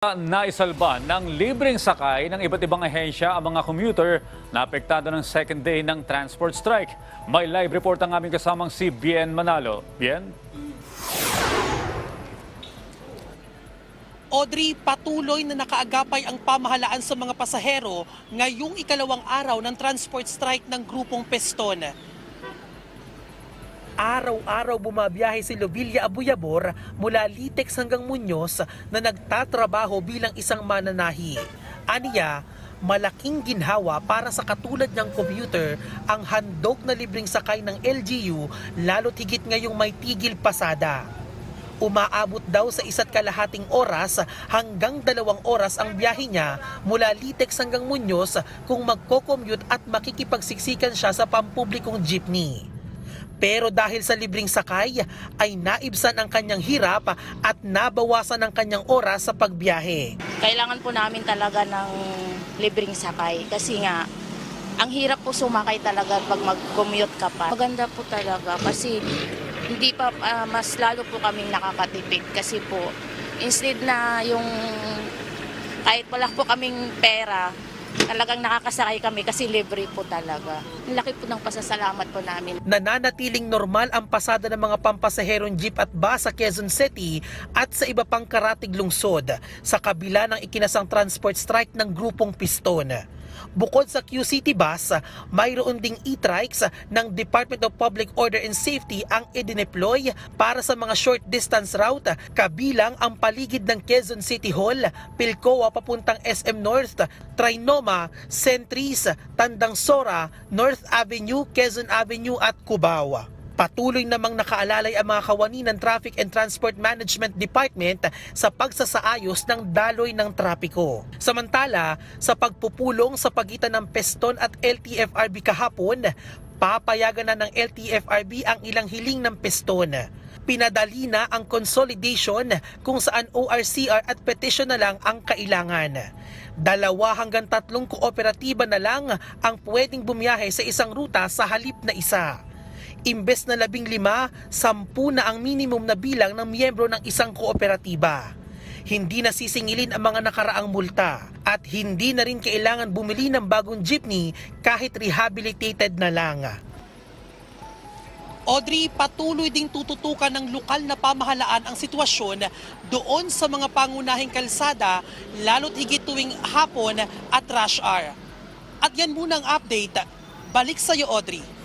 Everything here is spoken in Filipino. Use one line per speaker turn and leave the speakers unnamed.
Naisalba ng libreng sakay ng iba't ibang ahensya ang mga commuter na apektado ng second day ng transport strike. May live report ang aming kasamang si Bien Manalo. Bien?
Audrey, patuloy na nakaagapay ang pamahalaan sa mga pasahero ngayong ikalawang araw ng transport strike ng grupong Peston. Araw-araw bumabiyahe si Lovilla Abuyabor mula Litex hanggang Muñoz na nagtatrabaho bilang isang mananahi. Aniya, malaking ginhawa para sa katulad niyang commuter ang handog na libreng sakay ng LGU lalo't higit ngayong may tigil pasada. Umaabot daw sa isa't kalahating oras hanggang dalawang oras ang biyahe niya mula Litex hanggang Muñoz kung magko-commute at makikipagsiksikan siya sa pampublikong jeepney. Pero dahil sa libreng sakay ay naibsan ang kanyang hirap at nabawasan ang kanyang oras sa pagbiyahe.
kailangan po namin talaga ng libreng sakay kasi nga ang hirap po sumakay talaga pag mag-commute ka pa. Maganda po talaga kasi hindi pa ah, mas lalo po kaming nakakatipid kasi po instead na yung kahit wala po kaming pera talagang nakakasakay kami kasi libre po talaga. Laki po ng pasasalamat po namin.
Nananatiling normal ang pasada ng mga pampasaherong jeep at bus sa Quezon City at sa iba pang karatig lungsod sa kabila ng ikinasang transport strike ng grupong Piston. Bukod sa QCity bus, mayroon ding e-trikes ng Department of Public Order and Safety ang idineploy para sa mga short distance route kabilang ang paligid ng Quezon City Hall, Pilcoa papuntang SM North, Trinoma, Centris, Tandang Sora, North Avenue, Quezon Avenue at Cubao. Patuloy namang nakaalalay ang mga kawani ng Traffic and Transport Management Department sa pagsasaayos ng daloy ng trapiko. Samantala, sa pagpupulong sa pagitan ng Peston at LTFRB kahapon, papayagan na ng LTFRB ang ilang hiling ng Peston. Pinadali na ang consolidation kung saan ORCR at petition na lang ang kailangan. Dalawa hanggang tatlong kooperatiba na lang ang pwedeng bumiyahe sa isang ruta sa halip na isa. Imbes na labing lima, sampu na ang minimum na bilang ng miyembro ng isang kooperatiba. Hindi na sisingilin ang mga nakaraang multa at hindi na rin kailangan bumili ng bagong jeepney kahit rehabilitated na lang. Audrey, patuloy ding tututukan ng lokal na pamahalaan ang sitwasyon doon sa mga pangunahing kalsada lalo't higit tuwing hapon at rush hour. At yan muna ang update. Balik sa iyo, Audrey.